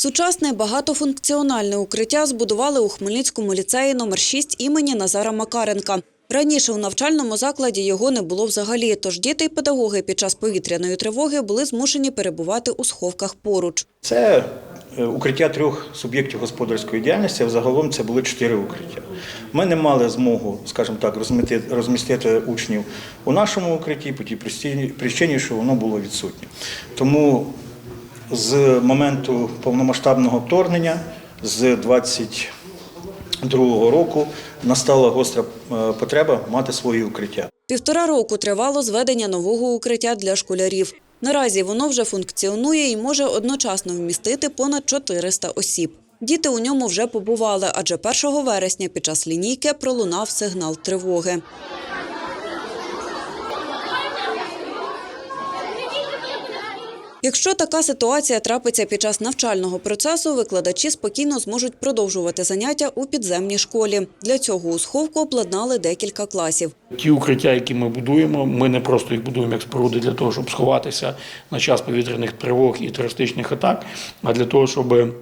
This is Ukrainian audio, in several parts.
Сучасне багатофункціональне укриття збудували у Хмельницькому ліцеї номер 6 імені Назара Макаренка. Раніше у навчальному закладі його не було взагалі, тож діти й педагоги під час повітряної тривоги були змушені перебувати у сховках поруч. Це е, укриття трьох суб'єктів господарської діяльності, а загалом це були чотири укриття. Ми не мали змогу, скажімо так, розмістити, розмістити учнів у нашому укритті по тій причині, що воно було відсутнє. Тому з моменту повномасштабного вторгнення, з 22 року, настала гостра е, потреба мати свої укриття. Півтора року тривало зведення нового укриття для школярів. Наразі воно вже функціонує і може одночасно вмістити понад 400 осіб. Діти у ньому вже побували, адже 1 вересня під час лінійки пролунав сигнал тривоги. Якщо така ситуація трапиться під час навчального процесу, викладачі спокійно зможуть продовжувати заняття у підземній школі. Для цього у сховку обладнали декілька класів. Ті укриття, які ми будуємо, ми не просто їх будуємо як споруди для того, щоб сховатися на час повітряних тривог і терористичних атак, а для того, щоб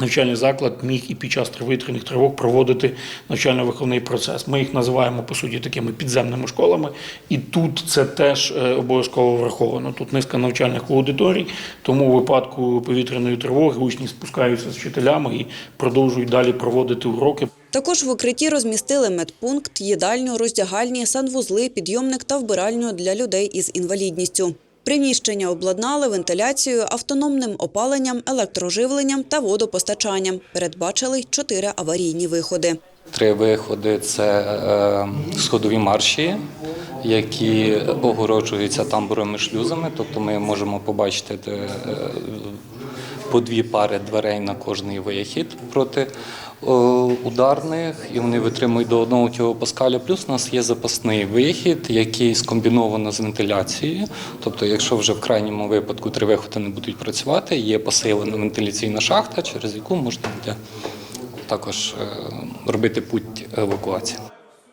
навчальний заклад міг і під час повітряних тривог проводити навчально-виховний процес. Ми їх називаємо по суті такими підземними школами, і тут це теж е, обов'язково враховано. Тут низка навчальних аудиторій, тому у випадку повітряної тривоги учні спускаються з вчителями і продовжують далі проводити уроки. Також в укритті розмістили медпункт, їдальню, роздягальні, санвузли, підйомник та вбиральню для людей із інвалідністю. Приміщення обладнали вентиляцією, автономним опаленням, електроживленням та водопостачанням. Передбачили чотири аварійні виходи. Три виходи це е, сходові марші, які огороджуються тамбурами шлюзами. Тобто ми можемо побачити е, по дві пари дверей на кожний вихід проти е, ударних, і вони витримують до 1 кілопаскаля. Плюс у нас є запасний вихід, який скомбіновано з вентиляцією. Тобто, якщо вже в крайньому випадку три виходи не будуть працювати, є посилена вентиляційна шахта, через яку можна буде також е, робити путь евакуації.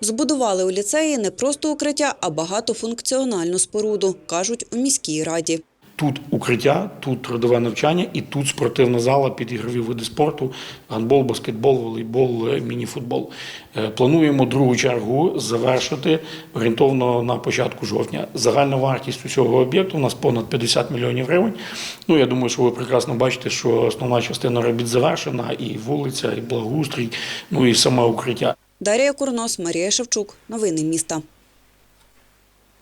Збудували у ліцеї не просто укриття, а багатофункціональну споруду, кажуть у міській раді. Тут укриття, тут трудове навчання і тут спортивна зала під ігрові види спорту, гандбол, баскетбол, волейбол, е, мініфутбол. Е, Плануємо другу чергу завершити орієнтовно на початку жовтня. Загальна вартість усього об'єкту у нас понад 50 мільйонів гривень. Ну я думаю, що ви прекрасно бачите, що основна частина робіт завершена, і вулиця, і благоустрій, ну і саме укриття. Дар'я Курнос, Марія Шевчук. Новини міста.